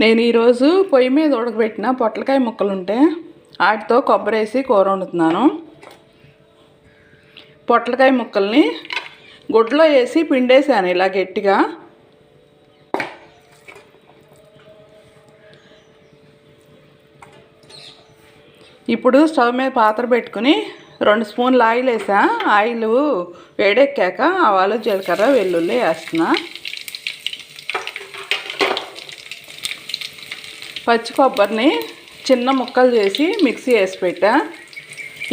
నేను ఈరోజు పొయ్యి మీద ఉడకబెట్టిన పొట్లకాయ ముక్కలు ఉంటే వాటితో కొబ్బరి వేసి కూర వండుతున్నాను. పొట్లకాయ ముక్కల్ని గుడ్లో వేసి పిండేసాను ఇలా గట్టిగా. ఇప్పుడు స్టవ్ మీద పాత్ర పెట్టుకుని రెండు స్పూన్లు ఆయిల్ వేసా. ఆయిల్ వేడెక్కాక ఆవాలు జీలకర్ర వెల్లుల్లి వేస్తున్నా. పచ్చి కొబ్బరిని చిన్న ముక్కలు చేసి మిక్సీ వేసి పెట్టా.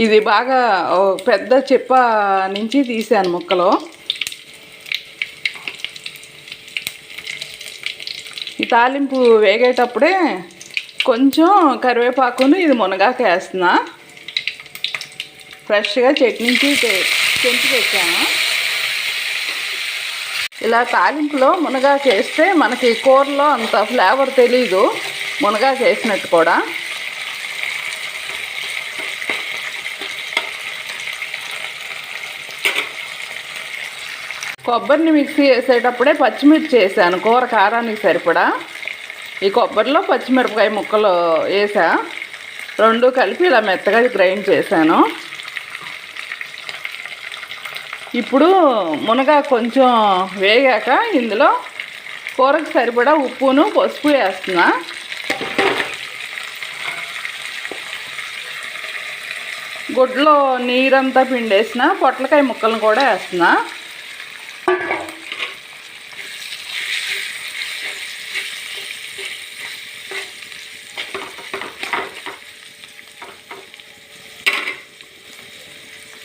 ఇది బాగా ఓ పెద్ద చిప్ప నుంచి తీసాను ముక్కలు. ఈ తాలింపు వేగేటప్పుడే కొంచెం కరివేపాకును ఇది మునగాకు వేస్తున్నా. ఫ్రెష్గా చట్నీకి తెంచి పెట్టాను. ఇలా తాలింపులో మునగాకు వేస్తే మనకి కూరలో అంత ఫ్లేవర్ తెలీదు. మునగాకు వేసినట్టు కూడా. కొబ్బరిని మిక్సీ వేసేటప్పుడే పచ్చిమిర్చి వేసాను కూర కారానికి సరిపడా. ఈ కొబ్బరిలో పచ్చిమిరపకాయ ముక్కలు వేసా. రెండు కలిపి ఇలా మెత్తగా గ్రైండ్ చేశాను. ఇప్పుడు మునగ కొంచెం వేగాక ఇందులో కూరకు సరిపడా ఉప్పును పసుపు వేస్తున్నా. గుడ్లో నీరంతా పిండేసిన పొట్లకాయ ముక్కలను కూడా వేస్తున్నా.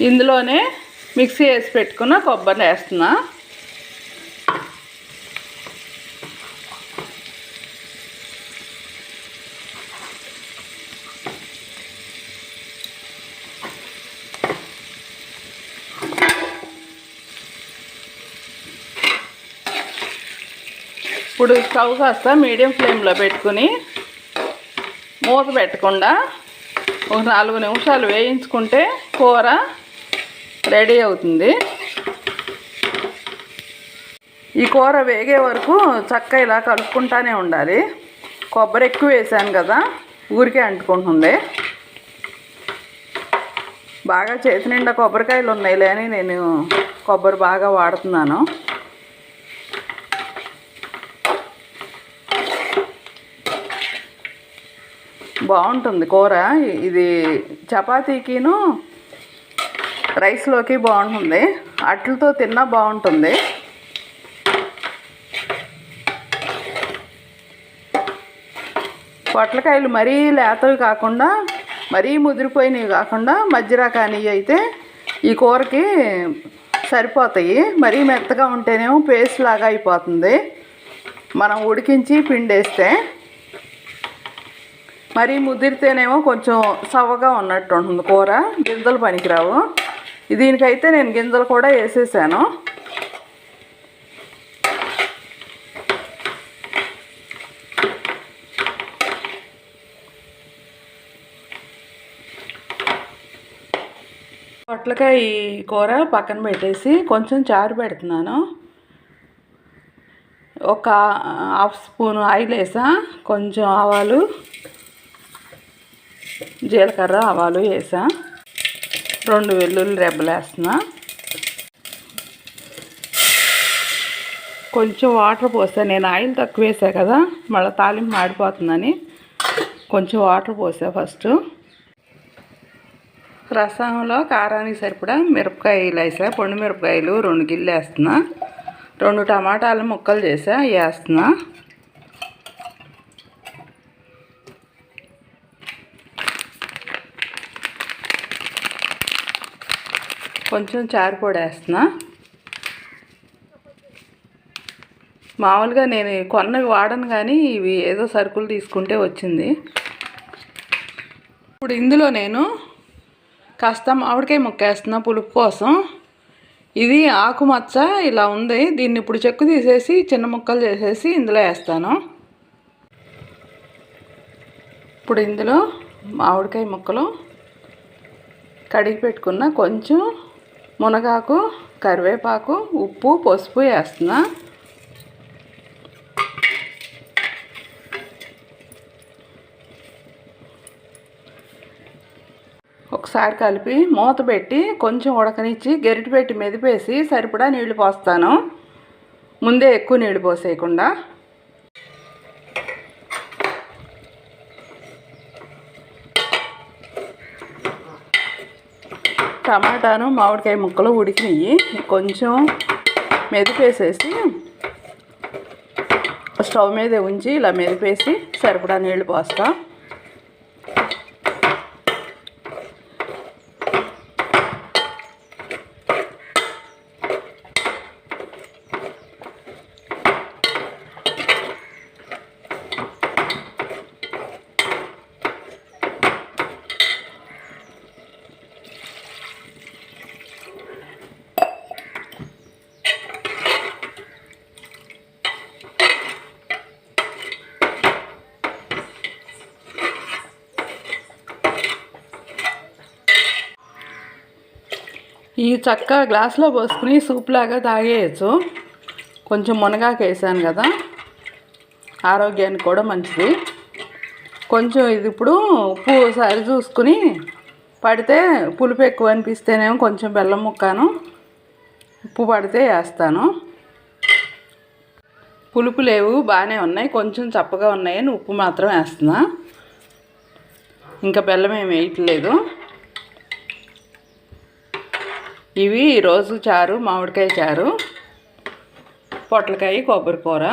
ఇందులోనే మిక్సీ వేసి పెట్టుకున్న కొబ్బరి వేస్తున్నా. ఇప్పుడు స్టవ్ కాస్త మీడియం ఫ్లేమ్లో పెట్టుకుని మూత పెట్టకుండా ఒక నాలుగు నిమిషాలు వేయించుకుంటే కూర రెడీ అవుతుంది. ఈ కూర వేగే వరకు చక్క ఇలా కలుపుకుంటానే ఉండాలి. కొబ్బరి ఎక్కువ వేసాను కదా ఊరికే అంటుకుంటుంది. బాగా చేతి నిండా కొబ్బరికాయలు ఉన్నాయి లేని నేను కొబ్బరి బాగా వాడుతున్నాను. బాగుంటుంది కూర. ఇది చపాతీకిను రైస్లోకి బాగుంటుంది. అట్లతో తిన్నా బాగుంటుంది. పొట్లకాయలు మరీ లేతవి కాకుండా మరీ ముదిరిపోయినవి కాకుండా మధ్య కానీ అయితే ఈ కూరకి సరిపోతాయి. మరీ మెత్తగా ఉంటేనేమో పేస్ట్ లాగా అయిపోతుంది. మనం ఉడికించి పిండేస్తే మరీ ముదిరితేనేమో కొంచెం సవ్వగా ఉన్నట్టు ఉంటుంది కూర. గింజలు పనికిరావు. దీనికైతే నేను గింజలు కూడా వేసేసాను. పొట్లకాయ కూర పక్కన పెట్టేసి కొంచెం చారు పెడుతున్నాను. ఒక హాఫ్ స్పూన్ ఆయిల్ వేసా. కొంచెం ఆవాలు జీలకర్ర ఆవాలు వేసా. రెండు వెల్లుల్లి రెబ్బలు వేస్తున్నా. కొంచెం వాటర్ పోసా. నేను ఆయిల్ తక్కువ వేసా కదా మళ్ళీ తాలింపు మాడిపోతుందని. కొంచెం వాటర్ పోసా ఫస్ట్. రసంలో కారానికి సరిపడా మిరపకాయలు వేసా. పొండు మిరపకాయలు రెండు గిల్లు వేస్తున్నా. రెండు టమాటాలు ముక్కలు చేసా వేస్తున్నా. కొంచెం చారుపొడి వేస్తున్నా. మామూలుగా నేను కొన్నవి వాడను కానీ ఇవి ఏదో సరుకులు తీసుకుంటే వచ్చింది. ఇప్పుడు ఇందులో నేను కాస్త మామిడికాయ ముక్కేస్తున్నా పులుపు కోసం. ఇది ఆకుమచ్చ ఇలా ఉంది. దీన్ని ఇప్పుడు చెక్కు తీసేసి చిన్న ముక్కలు చేసేసి ఇందులో వేస్తాను. ఇప్పుడు ఇందులో మామిడికాయ ముక్కలు కడిగి పెట్టుకున్న కొంచెం మునగాకు కరివేపాకు ఉప్పు పసుపు వేస్తున్నా. ఒకసారి కలిపి మూత పెట్టి కొంచెం ఉడకనిచ్చి గెరిటి పెట్టి మెదిపేసి సరిపడా నీళ్ళు పోస్తాను. ముందే ఎక్కువ నీళ్ళు పోసేయకుండా. టమాటాను మామిడికాయ ముక్కలు ఉడికినాయి కొంచెం మెదిపేసేసి స్టవ్ మీద ఉంచి ఇలా మెదిపేసి సరిపడా నీళ్ళు పోస్తాను ఈ చక్క గ్లాస్లో పోసుకుని సూప్ లాగా తాగేయచ్చు. కొంచెం మునగాకు వేసాను కదా. ఆరోగ్యానికి కూడా మంచిది. కొంచెం ఇది ఇప్పుడు ఉప్పు సరి చూసుకుని పడితే పులుపు ఎక్కువ అనిపిస్తేనేమో కొంచెం బెల్లం ముక్కాను. ఉప్పు పడితే వేస్తాను. పులుపు లేవు బాగానే ఉన్నాయి. కొంచెం చప్పగా ఉన్నాయని ఉప్పు మాత్రం వేస్తున్నా. ఇంకా బెల్లం ఏమి వేయట్లేదు. ఇవి రోజు చారు మామిడికాయ చారు పొట్లకాయ కొబ్బరి కూర.